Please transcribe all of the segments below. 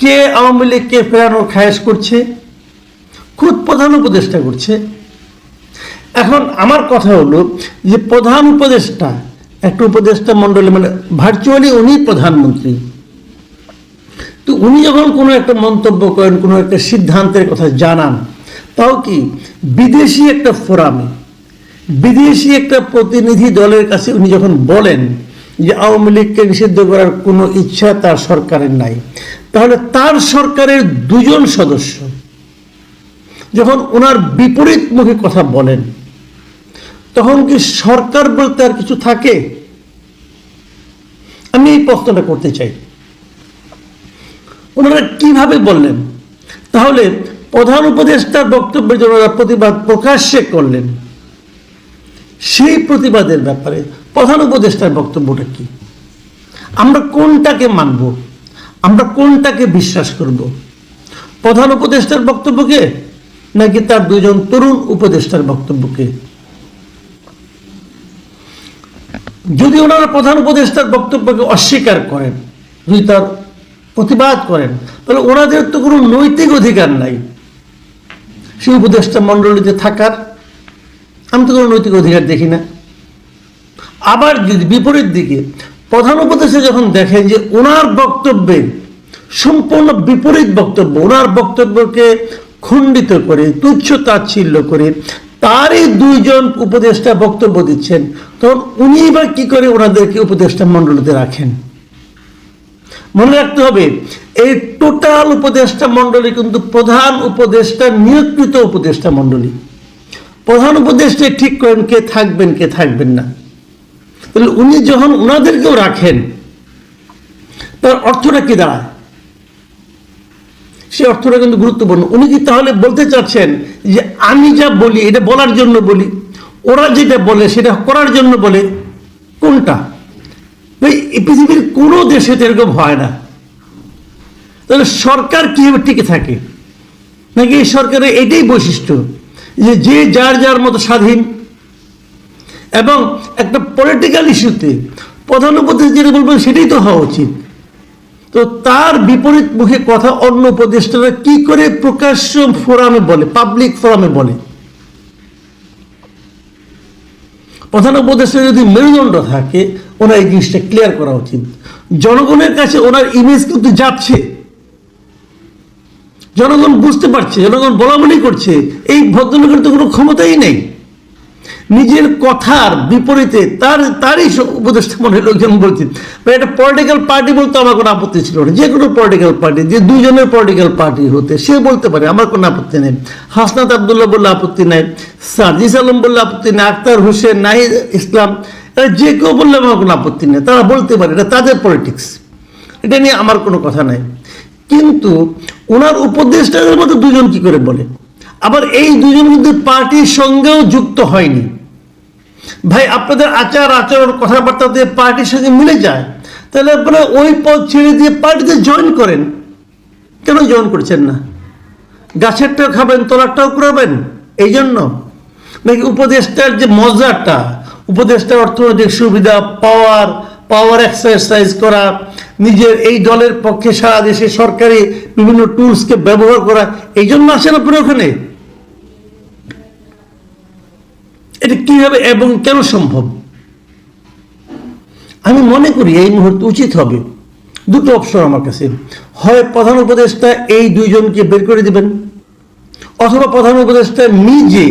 কে আওয়ামী লীগকে ফেরানোর খায়েশ করছে? খুদ প্রধান উপদেষ্টা করছে। এখন আমার কথা হলো যে প্রধান উপদেষ্টা, একটা উপদেষ্টা মণ্ডলী মানে ভার্চুয়ালি উনি প্রধানমন্ত্রী। তো উনি যখন কোনো একটা মন্তব্য করেন, কোনো একটা সিদ্ধান্তের কথা জানান, তাও কি বিদেশি একটা ফোরামে, বিদেশি একটা প্রতিনিধি দলের কাছে উনি যখন বলেন যে আওয়ামী লীগকে নিষিদ্ধ করার কোনো ইচ্ছা তার সরকারের নাই তাহলে তার সরকারের দুজন সদস্য যখন ওনার বিপরীত মুখে কথা বলেন, তখন কি সরকার বলতে আর কিছু থাকে? আমি এই প্রশ্নটা করতে চাই। ওনারা কীভাবে বললেন? তাহলে প্রধান উপদেষ্টার বক্তব্যের জন্য প্রতিবাদ প্রকাশ্যে করলেন। সেই প্রতিবাদের ব্যাপারে প্রধান উপদেষ্টার বক্তব্যটা কি? আমরা কোনটাকে মানব? আমরা কোনটাকে বিশ্বাস করব? প্রধান উপদেষ্টার বক্তব্যকে নাকি তার দুজন তরুণ উপদেষ্টার বক্তব্যকে যদি ওনারা প্রধান উপদেষ্টার বক্তব্যকে অস্বীকার করেন, যদি তার প্রতিবাদ করেন, তাহলে ওনাদের তো কোনো নৈতিক অধিকার নাই। সেই উপদেষ্টা মণ্ডলীতে থাকার আমি তো কোনো নৈতিক অধিকার দেখি না। আবার যদি বিপরীত দিকে প্রধান উপদেষ্টা যখন দেখেন যে ওনার বক্তব্যে সম্পূর্ণ বিপরীত বক্তব্য, ওনার বক্তব্যকে খণ্ডিত করে, তুচ্ছ তাচ্ছিল্য করে তারই দুইজন উপদেষ্টা বক্তব্য দিচ্ছেন, তখন উনি বা কি করে ওনাদেরকে উপদেষ্টা মণ্ডলীতে রাখেন? মনে রাখতে হবে, এই টোটাল উপদেষ্টা মণ্ডলী কিন্তু প্রধান উপদেষ্টা, নিয়োগকৃত উপদেষ্টা মণ্ডলী। প্রধান উপদেষ্টা ঠিক করেন কে থাকবেন কে থাকবেন না। তাহলে উনি যখন ওনাদেরকেও রাখেন, তার অর্থটা কি দাঁড়ায়? সে অর্থটা কিন্তু গুরুত্বপূর্ণ। উনি কি তাহলে বলতে চাচ্ছেন যে আমি যা বলি, এটা বলার জন্য বলি, ওরা যেটা বলে, সেটা করার জন্য বলে, কোনটা? ভাই পৃথিবীর কোনো দেশে তো এরকম হয় না। তাহলে সরকার কীভাবে টিকে থাকে? নাকি এই সরকারের এটাই বৈশিষ্ট্য যে যে যার যার মতো স্বাধীন এবং একটা পলিটিক্যাল ইস্যুতে প্রধান উপদেশ যেটা বলবেন সেটাই তো হওয়া উচিত। তো তার বিপরীত মুখে কথা অন্য উপদেষ্টারা কি করে প্রকাশ্য ফোরামে বলে পাবলিক ফোরামে বলে? প্রধান উপদেষ্টা যদি মেরুদণ্ড থাকে, ওনার এই জিনিসটা ক্লিয়ার করা উচিত। জনগণের কাছে ওনার ইমেজ কিন্তু যাচ্ছে। জনগণ বুঝতে পারছে, জনগণ বলা বলি করছে, এই ভদ্রলোকের তো কোনো ক্ষমতাই নেই। নিজের কথার বিপরীতে তার, তারই উপদেষ্টা মনে লোকজন বলছে বা এটা পলিটিক্যাল পার্টি বলতে আমার কোনো আপত্তি ছিল না। যে কোনো পলিটিক্যাল পার্টি যে দুজনের পলিটিক্যাল পার্টি হতে, সে বলতে পারে, আমার কোনো আপত্তি নেই। হাসনাত আবদুল্লাহ বললে আপত্তি নাই, সার্জিস আলম বললে আপত্তি নেই, আক্তার হোসেন, নাহিদ ইসলাম, এরা যে কেউ বললে আমার কোনো আপত্তি নেই। তারা বলতে পারে, এটা তাদের পলিটিক্স এটা নিয়ে আমার কোনো কথা নাই। কিন্তু ওনার উপদেষ্টাদের মতো দুজন কি করে বলে? আবার এই দুজন কিন্তু পার্টির সঙ্গেও যুক্ত হয়নি। ভাই, আপনাদের আচার আচরণ কথাবার্তাতে পার্টির সঙ্গে মিলে যায়, তাহলে আপনারা ওই পদ ছেড়ে দিয়ে পার্টিতে জয়েন করেন। কেন জয়েন করছেন না? গাছেরটাও খাবেন, তোলারটাও করবেন? এই জন্য নাকি উপদেষ্টার যে মজাটা, উপদেষ্টার অর্থনৈতিক সুবিধা পাওয়ার পাওয়ার এক্সারসাইজ করা, নিজের এই দলের পক্ষে সারা দেশে সরকারি বিভিন্ন টুলসকে ব্যবহার করা এই জন্য আসেন আপনি ওখানে? এটা কীভাবে এবং কেন সম্ভব? আমি মনে করি এই মুহূর্তে উচিত হবে দুটো অপশন আমার কাছে। হয় প্রধান উপদেষ্টা এই দুইজনকে বের করে দিবেন, অথবা প্রধান উপদেষ্টা নিজে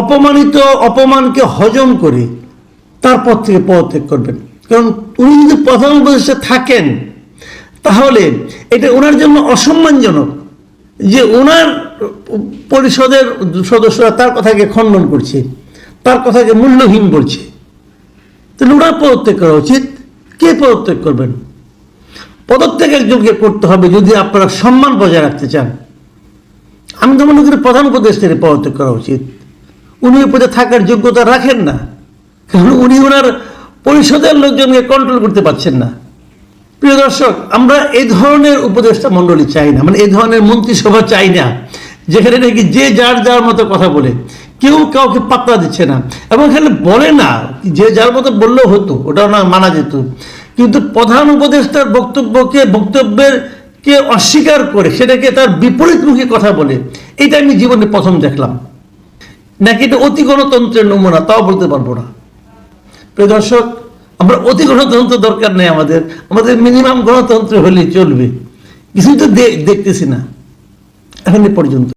অপমানিত অপমানকে হজম করে তারপর থেকে পদত্যাগ করবেন। কারণ উনি যদি প্রধান উপদেষ্টা থাকেন, তাহলে এটা ওনার জন্য অসম্মানজনক যে ওনার পরিষদের সদস্যরা তার কথাকে খণ্ডন করছে। তার কথাকে মূল্যহীন করছে তাহলে ওনার পদত্যাগ করা উচিত। কে পদত্যাগ করবেন? পদত্যাগ একজনকে করতে হবে যদি আপনারা সম্মান বজায় রাখতে চান। আমি তো মনে করি প্রধান উপদেষ্টাকে পদত্যাগ করা উচিত। উনি পদে থাকার যোগ্যতা রাখেন না। কারণ উনি ওনার পরিষদের লোকজনকে কন্ট্রোল করতে পারছেন না। প্রিয় দর্শক, আমরা এই ধরনের উপদেষ্টা মণ্ডলী চাই না। মানে এই ধরনের মন্ত্রিসভা চাই না। যেখানে নাকি যে যার যার মতো কথা বলে। কেউ কাউকে পাত্তা দিচ্ছে না। এবং এখানে বলে না, যে যার মতো বললেও হতো, ওটাও না মানা যেত। কিন্তু প্রধান উপদেষ্টার বক্তব্যকে, বক্তব্যের কে অস্বীকার করে, সেটাকে তার বিপরীতমুখী কথা বলে, এটা আমি জীবনে প্রথম দেখলাম। নাকি এটা অতি গণতন্ত্রের নমুনা, তাও বলতে পারব না। প্রিয় দর্শক, আমরা অতি গণতন্ত্র দরকার নেই আমাদের। আমাদের মিনিমাম গণতন্ত্র হলে চলবে। কিছুই তো দেখতেছি না। এখন পর্যন্ত।